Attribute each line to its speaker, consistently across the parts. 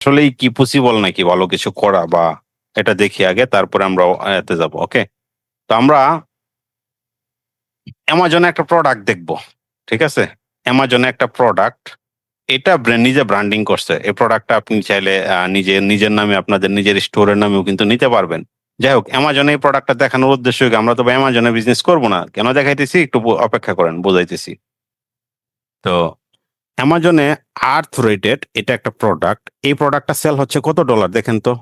Speaker 1: আসলেই কি পসিবল নাকি ভালো কিছু করা বা এটা দেখি আগে, তারপরে আমরা এতে যাব ওকে তো আমরা অ্যামাজনে একটা প্রোডাক্ট দেখব, ঠিক আছে? অ্যামাজনে একটা প্রোডাক্ট এটা নিজে ব্র্যান্ডিং করছে। এই প্রোডাক্টটা আপনি চাইলে নিজে, নিজের নামে, আপনাদের নিজের স্টোরের নামেও কিন্তু নিতে পারবেন। যাই হোক অ্যামাজনে এই প্রোডাক্টটা দেখানোর উদ্দেশ্য আমরা তো অ্যামাজনে বিজনেস করব না। কেন দেখাইতেছি? একটু অপেক্ষা করেন, বোঝাইতেছি। তো অ্যামাজনে আর্থ রেটেড এটা একটা প্রোডাক্ট এই প্রোডাক্টটা সেল হচ্ছে কত ডলার দেখেন তো?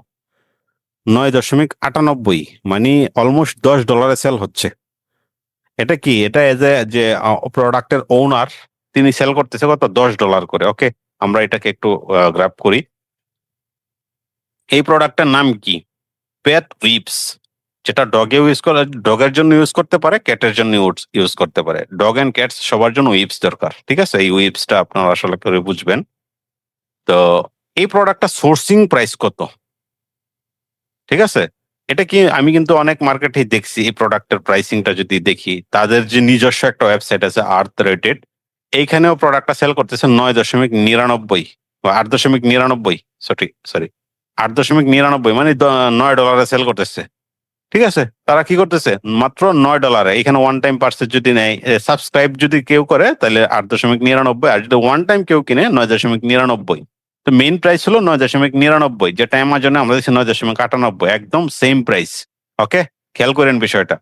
Speaker 1: নয় দশমিক আটানব্বই মানে অলমোস্ট দশ ডলারে সেল হচ্ছে। এটা কি? এটা এজ এ যে প্রোডাক্টের ওনার তিনি সেল করতেছে কত? দশ ডলার করে ওকে আমরা এটাকে একটু গ্রাফ করি। এই প্রোডাক্টের নাম কি? পেট উইপস যেটা ডগে ইউজ করে ডগের জন্য ইউজ করতে পারে ক্যাটের জন্য ইউজ করতে পারে। ডগ অ্যান্ড ক্যাটস সবার জন্য উইপস দরকার, ঠিক আছে? এই উইপসটা আপনারা আসলে করে বুঝবেন। তো এই প্রোডাক্টটা সোর্সিং প্রাইস কত? ঠিক আছে? এটা কি আমি কিন্তু অনেক মার্কেটেই দেখছি এই প্রোডাক্টের প্রাইসিংটা যদি দেখি, তাদের যে নিজস্ব একটা ওয়েবসাইট আছে আর্থ রেটেড এইখানেও প্রোডাক্টটা সেল করতেছে নয় দশমিক নিরানব্বই, বা আট দশমিক নিরানব্বই, সঠিক সরি আট দশমিক নিরানব্বই মানে নয় ডলারে সেল করতেছে। ঠিক আছে? তারা কি করতেছে? মাত্র নয় ডলারে এখানে ওয়ান টাইম পার্সেস যদি নেয় সাবস্ক্রাইব যদি কেউ করে, তাহলে আট দশমিক নিরানব্বই। আর যদি ওয়ান টাইম কেউ কিনে, নয় দশমিক নিরানব্বই। তো মেইন প্রাইস হলো নয় দশমিক নিরানব্বই। যেটা অ্যামাজনে আমরা দিচ্ছি নয় দশমিক আটানব্বই। একদম সেম প্রাইস ওকে খেয়াল করেন বিষয়টা।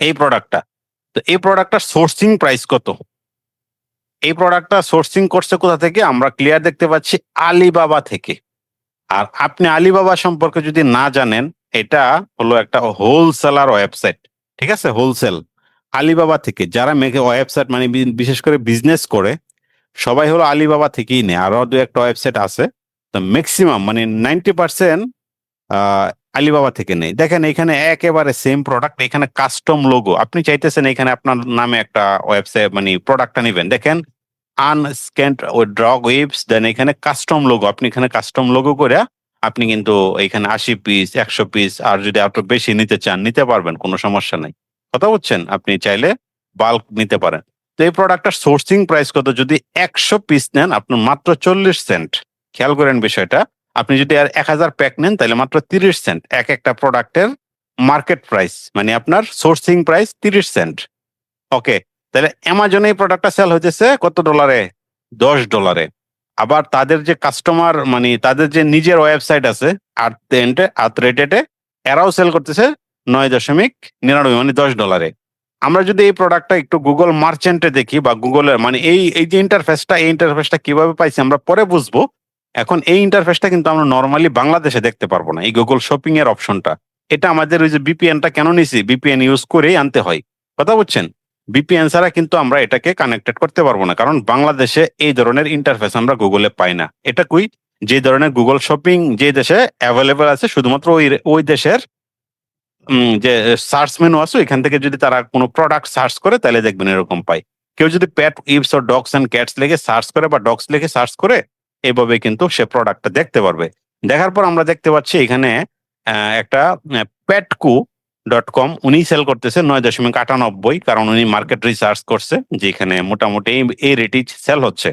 Speaker 1: এই প্রোডাক্টটা তো এই প্রোডাক্টটার সোর্সিং প্রাইস কত? এই প্রোডাক্টটা সোর্সিং করছে কোথা থেকে? আমরা ক্লিয়ার দেখতে পাচ্ছি আলিবাবা থেকে। আর আপনি আলিবাবা সম্পর্কে যদি না জানেন এটা হলো একটা হোলসেলার ওয়েবসাইট ঠিক আছে? হোলসেল আলিবাবা থেকে। যারা মেঘে ওয়েবসাইট মানে বিশেষ করে বিজনেস করে, সবাই হলো আলিবাবা থেকেই নেয়। আরও দু একটা ওয়েবসাইট আছে, তো ম্যাক্সিমাম মানে নাইনটি পার্সেন্ট আলিবাবা থেকে নেই দেখেন এখানে একেবারে সেম প্রোডাক্ট এখানে কাস্টম লোগো আপনি চাইতেছেন এখানে আপনার নামে একটা ওয়েবসাইট মানে প্রোডাক্টটা নেবেন। দেখেন আনস্ক্যান্ড ড্রগ ওয়েবস দেন এখানে কাস্টম লোগো আপনি এখানে কাস্টম লোগো করে আপনি কিন্তু এখানে আশি পিস একশো পিস আর যদি আরও বেশি নিতে চান, নিতে পারবেন, কোনো সমস্যা নাই। কথা বলছেন? আপনি চাইলে বাল্ক নিতে পারেন। তো এই প্রোডাক্টটার সোর্সিং প্রাইস কত? যদি একশো পিস নেন, আপনার মাত্র চল্লিশ সেন্ট খেয়াল করেন বিষয়টা। আপনি যদি আর এক হাজার প্যাক নেন, তাহলে মাত্র তিরিশ সেন্ট এক একটা প্রোডাক্টের মার্কেট প্রাইস মানে আপনার সোর্সিং প্রাইস তিরিশ সেন্ট ওকে তাহলে অ্যামাজনে এই প্রোডাক্টটা সেল হইতেছে কত ডলারে দশ ডলারে আবার তাদের যে কাস্টমার মানে তাদের যে নিজের ওয়েবসাইট আছে আর্থ আর্থ রেটেডে এরাও সেল করতেছে নয় দশমিক নিরানব্বই মানে দশ ডলারে আমরা যদি এই প্রোডাক্টটা একটু গুগল মার্চেন্টে দেখি বা গুগলের মানে এই এই যে ইন্টারফেসটা এই ইন্টারফেসটা কীভাবে পাইছি আমরা পরে বুঝব। এখন এই ইন্টারফেসটা কিন্তু আমরা নর্মালি বাংলাদেশে দেখতে পারব না, এই গুগল শপিং এর অপশনটা এটা আমাদের ওই যে বিপিএনটা কেন নিছি? বিপিএন ইউজ করেই আনতে হয়। কথা বুঝছেন? বিপিএন ছাড়া কিন্তু আমরা এটাকে কানেক্টেড করতে পারব না। কারণ বাংলাদেশে এই ধরনের ইন্টারফেস আমরা গুগলে পাই না। এটা কুই? যে ধরনের গুগল শপিং যে দেশে অ্যাভেলেবল আছে, শুধুমাত্র ওই ওই দেশের যে সার্চ মেনু আছে এখান থেকে যদি তারা কোনো প্রোডাক্ট সার্চ করে, তাহলে দেখবেন এরকম পাই। কেউ যদি প্যাট ইপস ও ডগস অ্যান্ড ক্যাটস লেগে সার্চ করে বা ডগস লেগে সার্চ করে এইভাবে কিন্তু সে প্রোডাক্টটা দেখতে পারবে। দেখার পর আমরা দেখতে পাচ্ছি এখানে একটা প্যাটকু ডট কম উনি সেল করতেছে নয় দশমিক আটানব্বই, কারণ উনি মার্কেট রিসার্চ করছে যে এখানে মোটামুটি এই- রেটই সেল হচ্ছে।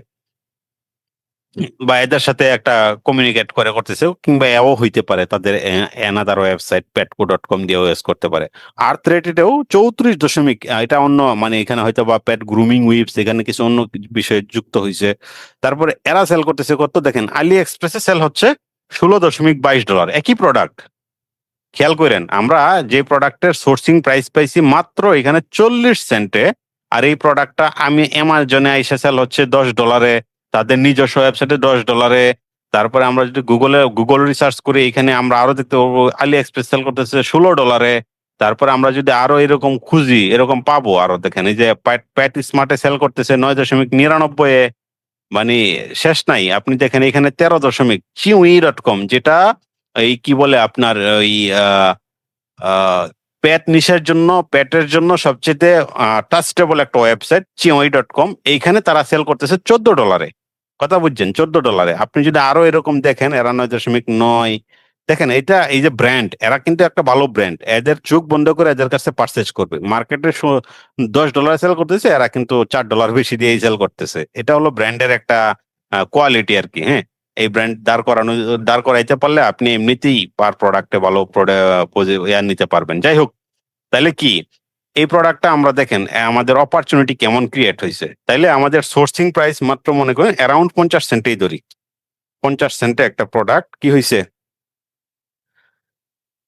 Speaker 1: বা এদের সাথে একটা কমিউনিকেট করে করতেছে, কিংবা এও হইতে পারে, তাদের another website Patco dot com দিয়েও ইউজ করতে পারে। আর্থ রেটেডেও চৌত্রিশ দশমিক এটা অন্য মানে এখানে হয়তো বা প্যাট গ্রুমিং উইপস এখানে কিছু অন্য বিষয়ে যুক্ত হয়েছে তারপরে এরা সেল করতেছে কত? দেখেন আলি এক্সপ্রেসে সেল হচ্ছে ষোলো দশমিক বাইশ ডলার একই প্রোডাক্ট খেয়াল করেন, আমরা যে প্রোডাক্টের সোর্সিং প্রাইস পাইছি মাত্র এখানে চল্লিশ সেন্টে আর এই প্রোডাক্টটা আমি অ্যামাজনে আইসা সেল হচ্ছে দশ ডলারে তাদের নিজস্ব ওয়েবসাইটে দশ ডলারে তারপরে আমরা যদি গুগলে গুগল রিসার্চ করি, এখানে আমরা আরও দেখতে পাবো আলি এক্সপ্রেস সেল করতেছে ষোলো ডলারে তারপরে আমরা যদি আরও এরকম খুঁজি, এরকম পাবো আরও দেখেন, এই যে প্যাট- স্মার্টে সেল করতেছে নয় দশমিক নিরানব্বই মানে শেষ নাই, আপনি দেখেন এখানে তেরো দশমিক চিউই ডট কম যেটা এই কি বলে আপনার, ওই প্যাট নিশের জন্য প্যাটের জন্য সবচেয়ে ট্রাস্টেবল একটা ওয়েবসাইট চিওই ডট কম এইখানে তারা সেল করতেছে চোদ্দ ডলারে কথা বুঝছেন? চোদ্দ ডলারে আপনি যদি আরও এরকম দেখেন এরা নয় দশমিক নয়, দেখেন এটা এই যে ব্র্যান্ড এরা কিন্তু একটা ভালো ব্র্যান্ড এদের চোখ বন্ধ করে এদের কাছে পারচেজ করবে। মার্কেটে দশ ডলার সেল করতেছে, এরা কিন্তু চার ডলার বেশি দিয়ে সেল করতেছে। এটা হলো ব্র্যান্ডের একটা কোয়ালিটি আর কি হ্যাঁ? এই ব্র্যান্ড দাঁড় করানো, দাঁড় করাইতে পারলে আপনি এমনিতেই পার প্রোডাক্টে ভালো ইয়ার নিতে পারবেন। যাই হোক তাহলে কি? এই প্রোডাক্টটা আমরা দেখেন আমাদের অপরচুনিটি কেমন ক্রিয়েট হয়েছে তাইলে আমাদের সোর্সিং প্রাইস মাত্র মনে করেন অ্যারাউন্ড পঞ্চাশ সেন্টেই ধরি। পঞ্চাশ সেন্টে একটা প্রোডাক্ট কি হয়েছে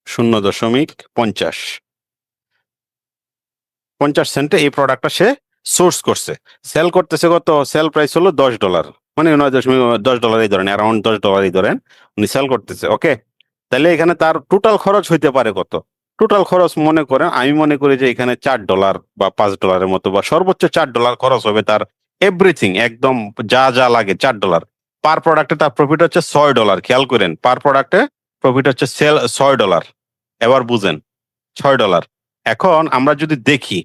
Speaker 1: শূন্য দশমিক পঞ্চাশ। পঞ্চাশ সেন্টে এই প্রোডাক্টটা সে সোর্স করছে। সেল করতেছে কত? সেল প্রাইস হলো দশ ডলার মানে নয় দশমিক, দশ ডলারই ধরেন অ্যারাউন্ড দশ ডলারই ধরেন উনি সেল করতেছে ওকে তাহলে এখানে তার টোটাল খরচ হইতে পারে কত? টোটাল খরচ মনে করেন, আমি মনে করি যে এখানে চার ডলার বা পাঁচ ডলারের মতো বা সর্বোচ্চ চার ডলার খরচ হবে তার এভরিথিং একদম যা যা লাগে চার ডলার পার প্রোডাক্টে তার প্রফিট হচ্ছে ছয় ডলার খেয়াল করেন পার প্রোডাক্টে প্রফিট হচ্ছে সেল ছয় ডলার এবার বুঝেন, ছয় ডলার এখন আমরা যদি দেখি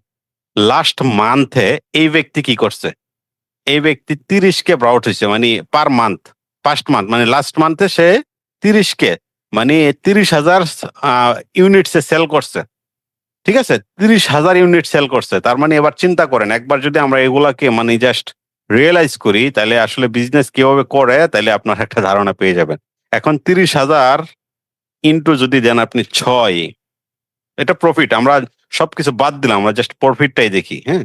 Speaker 1: লাস্ট মান্থে এই ব্যক্তি কি করছে? এই ব্যক্তি তিরিশ কে ব্রাউট হয়েছে মানে পার মান্থ ফার্স্ট মান্থ মানে লাস্ট মান্থে সে তিরিশ কে মানে তিরিশ হাজার ইউনিট সে সেল করছে। ঠিক আছে? তিরিশ হাজার ইউনিট সেল করছে। তার মানে এবার চিন্তা করেন, একবার যদি আমরা এগুলাকে মানে জাস্ট রিয়েলাইজ করি, তাহলে আসলে বিজনেস কীভাবে করে, তাহলে আপনার একটা ধারণা পেয়ে যাবেন। এখন তিরিশ হাজার ইন্টু যদি দেন আপনি ছয়, এটা প্রফিট আমরা সবকিছু বাদ দিলাম, আমরা জাস্ট প্রফিটটাই দেখি হ্যাঁ?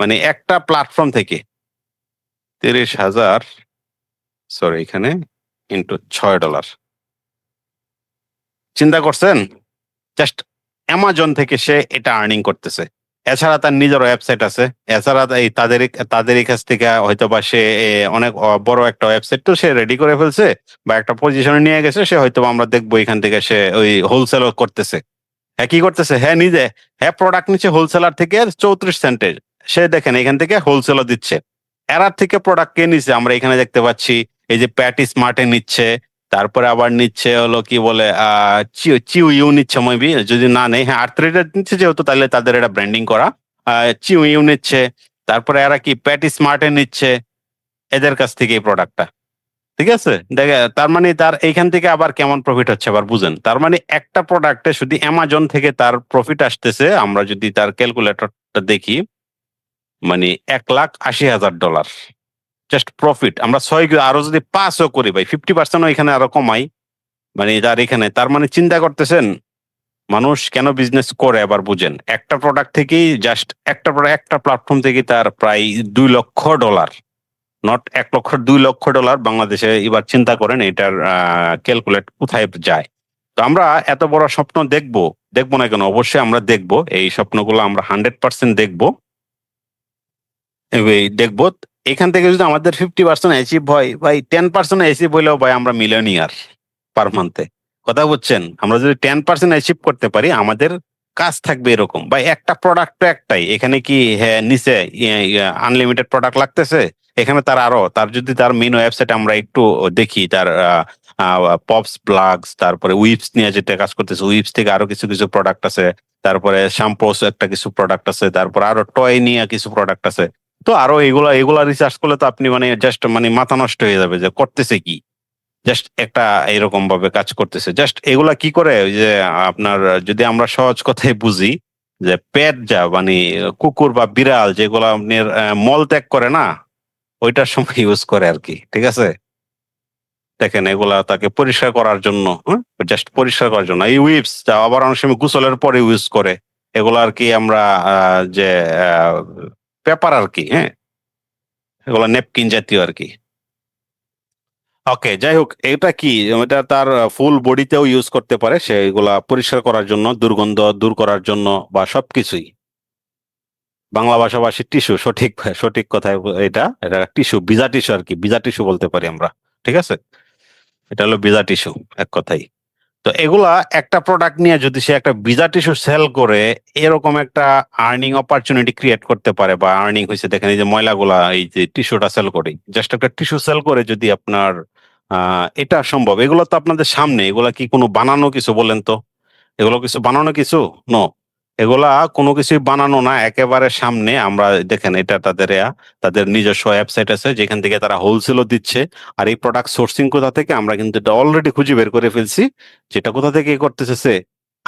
Speaker 1: মানে একটা প্ল্যাটফর্ম থেকে। তিরিশ হাজার সরি এখানে ইন্টু ছয় ডলার চিন্তা করছেন? জাস্ট অ্যামাজন থেকে সে এটা আর্নিং করতেছে। এছাড়া তার নিজের ওয়েবসাইট আছে। এছাড়া এই তাদের তাদের কাছ থেকে হয়তো বা সে অনেক বড় একটা ওয়েবসাইট তো সে রেডি করে ফেলছে বা একটা পজিশনে নিয়ে গেছে, সে হয়তো আমরা দেখব এখান থেকে সে ওই হোলসেল করতেছে। হ্যাঁ কি করতেছে? হ্যাঁ নিজে হ্যাঁ প্রোডাক্ট নিচ্ছে হোলসেলার থেকে চৌত্রিশ সেন্টেজ সে দেখেন এখান থেকে হোলসেলও দিচ্ছে। এরার থেকে প্রোডাক্ট কে নিচ্ছে আমরা এখানে দেখতে পাচ্ছি, এই যে প্যাটি স্মার্টে নিচ্ছে, তারপরে আবার নিচ্ছে হলো কি বলে চিউ ইউ নিচ্ছে মেবি যদি না নেই হ্যাঁ আর্থ্রেটের নিচ্ছে যেহেতু, তাহলে তাদের এটা ব্র্যান্ডিং করা। চিউ ইউ নিচ্ছে, তারপরে এরা কি প্যাটি স্মার্টে নিচ্ছে, এদের কাছ থেকে এই প্রোডাক্টটা ঠিক আছে? দেখে, তার মানে তার এইখান থেকে আবার কেমন প্রফিট হচ্ছে আবার বুঝেন। তার মানে একটা প্রোডাক্টে শুধু অ্যামাজন থেকে তার প্রফিট আসতেছে, আমরা যদি তার ক্যালকুলেটরটা দেখি মানে এক লাখ আশি হাজার ডলার জাস্ট প্রফিট আমরা ছয় আরও যদি পাঁচও করি ভাই ফিফটি পার্সেন্ট এখানে আরও কমাই। মানে তার এখানে, তার মানে চিন্তা করতেছেন, মানুষ কেন বিজনেস করে আবার বুঝেন? একটা প্রোডাক্ট থেকেই জাস্ট একটা product- একটা প্ল্যাটফর্ম থেকে তার প্রায় দুই লক্ষ ডলার নট এক লক্ষ, দুই লক্ষ ডলার বাংলাদেশে এবার চিন্তা করেন এটার ক্যালকুলেট কোথায় যায়। তো আমরা এত বড় স্বপ্ন দেখব। দেখব না কেন? অবশ্যই আমরা দেখব। এই স্বপ্নগুলো আমরা হান্ড্রেড পার্সেন্ট দেখব। দেখব। এখান থেকে যদি আমাদের ফিফটি পার্সেন্ট অ্যাচিভ হয়, ভাই টেন পার্সেন্ট অ্যাচিভ হইলেও ভাই আমরা মিলিয়নিয়ার পার মান্থে কথা বুঝছেন? আমরা যদি টেন পার্সেন্ট অ্যাচিভ করতে পারি, আমাদের কাজ থাকবে এরকম। ভাই, একটা প্রোডাক্ট তো একটাই। এখানে কি হ্যাঁ নিচে আনলিমিটেড প্রোডাক্ট লাগতেছে? এখানে তার আরও। তার যদি তার মেন ওয়েবসাইট আমরা একটু দেখি, তার পপস ব্লগস তারপরে উইপস নিয়ে যেটা কাজ করতেছে উইপস থেকে আরও কিছু কিছু প্রোডাক্ট আছে। তারপরে শ্যাম্পোস একটা কিছু প্রোডাক্ট আছে। তারপর আরও টয় নিয়ে কিছু প্রোডাক্ট আছে। তো আরও এগুলা এগুলা রিসার্চ করলে তো আপনি মানে জাস্ট মানে মাথা নষ্ট হয়ে যাবে যে করতেছে কি? জাস্ট একটা এরকম ভাবে কাজ করতেছে। জাস্ট এগুলা কি করে? ওই যে আপনার যদি আমরা সহজ কথায় বুঝি যে পেট যা মানে কুকুর বা বিড়াল যেগুলা আপনার আহ, মল ত্যাগ করে না ওইটার সময় ইউজ করে আর কি ঠিক আছে? দেখেন এগুলা তাকে পরিষ্কার করার জন্য জাস্ট পরিষ্কার করার জন্য। এই উইপস যা আবার অনেক সময় গোসলের পরে ইউজ করে। এগুলো আর কি আমরা যে পেপার আর কি হ্যাঁ? এগুলো নেপকিন জাতীয় আর কি। ওকে যাই হোক, এটা কি? এটা তার ফুল বডিতেও ইউজ করতে পারে সে এগুলা পরিষ্কার করার জন্য, দুর্গন্ধ দূর করার জন্য বা সবকিছুই। বাংলা ভাষাভাষী টিস্যু সঠিক সঠিক কথায় এটা এটা টিস্যু বিজা টিস্যু আর কি, বিজা টিস্যু বলতে পারি আমরা, ঠিক আছে? এটা হলো বিজা টিস্যু এক কথাই তো এগুলা একটা প্রোডাক্ট নিয়ে যদি সে একটা ভিজা টিস্যু সেল করে, এরকম একটা আর্নিং অপরচুনিটি ক্রিয়েট করতে পারে বা আর্নিং হয়েছে দেখেন এই যে ময়লাগুলা, এই যে টিস্যুটা সেল করে। জাস্ট একটা টিস্যু সেল করে যদি আপনার এটা সম্ভব। এগুলো তো আপনাদের সামনে, এগুলা কি কোনো বানানো কিছু বলেন তো? এগুলো কিছু, বানানো কিছু? নো এগুলা কোনো কিছুই বানানো না, একেবারে সামনে। আমরা দেখেন, এটা তাদের তাদের নিজস্ব ওয়েবসাইট আছে, যেখান থেকে তারা হোলসেলও দিচ্ছে। আর এই প্রোডাক্ট সোর্সিং কোথা থেকে, আমরা কিন্তু এটা অলরেডি খুঁজে বের করে ফেলছি। যেটা কোথা থেকে করতেছে সে?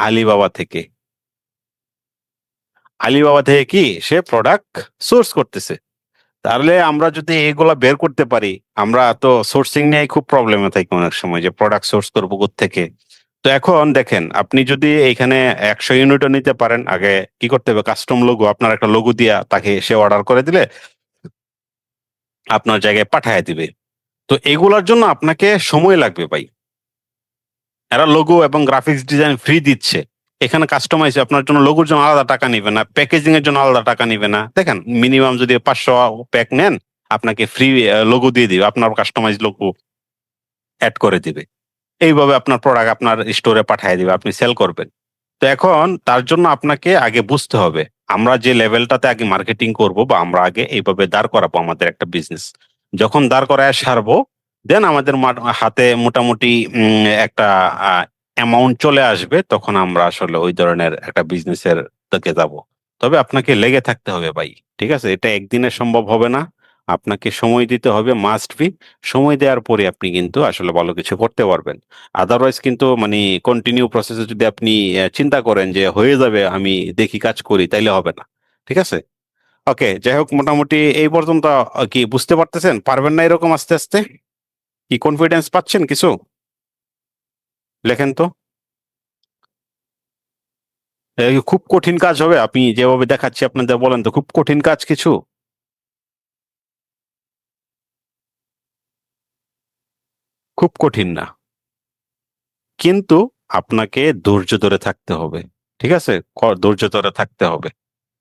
Speaker 1: আলিবাবা থেকে। আলিবাবা থেকে কি? সে প্রোডাক্ট সোর্স করতেছে। তাহলে আমরা যদি এগুলা বের করতে পারি, আমরা তো সোর্সিং নিয়ে খুব প্রবলেমে থাকি অনেক সময়, যে প্রোডাক্ট সোর্স করব থেকে তো এখন দেখেন, আপনি যদি এখানে একশো ইউনিটও নিতে পারেন, আগে কি করতে হবে? কাস্টম লোগো, আপনার একটা লোগো দিয়া তাকে সে অর্ডার করে দিলে আপনার জায়গায় পাঠায় দিবে। তো এগুলার জন্য আপনাকে সময় লাগবে ভাই। এরা লোগো এবং গ্রাফিক্স ডিজাইন ফ্রি দিচ্ছে। এখানে কাস্টমাইজ আপনার জন্য লোগোর জন্য আলাদা টাকা নিবে না প্যাকেজিং এর জন্য আলাদা টাকা নিবে না। দেখেন মিনিমাম যদি পাঁচশো প্যাক নেন, আপনাকে ফ্রি লোগো দিয়ে দিবে, আপনার কাস্টমাইজ লোগো অ্যাড করে দিবে। এইভাবে আপনার প্রোডাক্ট আপনার স্টোরে পাঠিয়ে দিবে, আপনি সেল করবেন। তো এখন তার জন্য আপনাকে আগে বুঝতে হবে, আমরা যে লেভেলটাতে আগে মার্কেটিং করব বা আমরা আগে এইভাবে দাঁড় করাবো আমাদের একটা বিজনেস যখন দাঁড় করায় সারবো দেন আমাদের হাতে মোটামুটি একটা অ্যামাউন্ট চলে আসবে, তখন আমরা আসলে ওই ধরনের একটা বিজনেসের দিকে যাব। তবে আপনাকে লেগে থাকতে হবে ভাই, ঠিক আছে? এটা একদিনে সম্ভব হবে না। আপনাকে সময় দিতে হবে মাস্ট বি সময় দেওয়ার পরে আপনি কিন্তু আসলে ভালো কিছু করতে পারবেন। আদারওয়াইজ কিন্তু মানে কন্টিনিউ প্রসেসে যদি আপনি চিন্তা করেন যে হয়ে যাবে, আমি দেখি কাজ করি, তাইলে হবে না। ঠিক আছে? ওকে যাই হোক, মোটামুটি এই পর্যন্ত কি বুঝতে পারতেছেন? পারবেন না এরকম আস্তে আস্তে? কি কনফিডেন্স পাচ্ছেন কিছু? লেখেন তো। খুব কঠিন কাজ হবে, আপনি যেভাবে দেখাচ্ছি আপনাদের বলেন তো, খুব কঠিন কাজ কিছু? খুব কঠিন না। কিন্তু আপনাকে ধৈর্য ধরে থাকতে হবে, ঠিক আছে? ধৈর্য ধরে থাকতে হবে।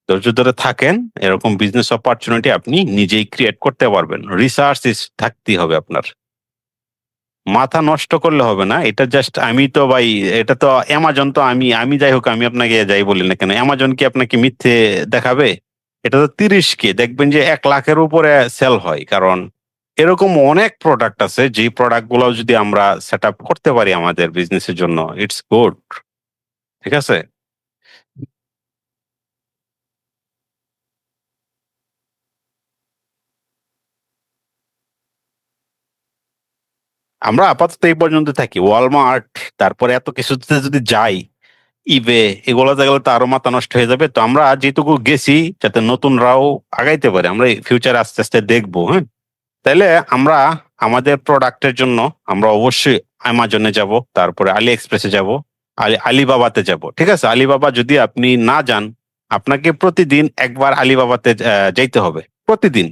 Speaker 1: ধৈর্য ধরে থাকেন, এরকম বিজনেস অপরচুনিটি আপনি নিজেই ক্রিয়েট করতে পারবেন। রিসার্চ থাকতেই হবে আপনার। মাথা নষ্ট করলে হবে না, এটা জাস্ট আমি তো ভাই, এটা তো অ্যামাজন তো আমি আমি যাই হোক, আমি আপনাকে যাই বলি না কেন অ্যামাজন কি আপনাকে মিথ্যে দেখাবে? এটা তো তিরিশ কে, দেখবেন যে এক লাখের উপরে সেল হয়, কারণ এরকম অনেক প্রোডাক্ট আছে যে প্রোডাক্টগুলো যদি আমরা সেট আপ করতে পারি আমাদের বিজনেসের জন্য ইটস গুড ঠিক আছে? আমরা আপাতত এই পর্যন্ত থাকি। ওয়ালমার্ট তারপরে এত কিছুতে যদি যাই ইবে এগুলো গেলে তো আরও মাথা নষ্ট হয়ে যাবে। তো আমরা যেটুকু গেছি, যাতে নতুনরাও আগাইতে পারে। আমরা ফিউচার আস্তে আস্তে দেখব হ্যাঁ? তাহলে আমরা আমাদের প্রোডাক্টের জন্য আমরা অবশ্যই অ্যামাজনে যাব, তারপরে আলি এক্সপ্রেসে যাব, আলি আলিবাবাতে যাব, ঠিক আছে? আলিবাবা যদি আপনি না যান, আপনাকে প্রতিদিন একবার আলিবাবাতে যাইতে হবে, প্রতিদিন।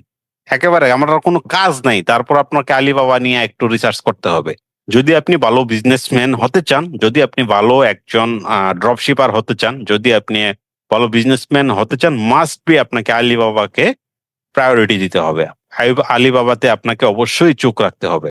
Speaker 1: একেবারে আমার কোনো কাজ নাই, তারপর আপনাকে আলিবাবা নিয়ে একটু রিসার্চ করতে হবে। যদি আপনি ভালো বিজনেসম্যান হতে চান, যদি আপনি ভালো একজন ড্রপশিপার হতে চান, যদি আপনি ভালো বিজনেসম্যান হতে চান মাস্ট বি আপনাকে আলিবাবাকে প্রায়োরিটি দিতে হবে। আলিবাবাতে আপনাকে অবশ্যই চোখ রাখতে হবে।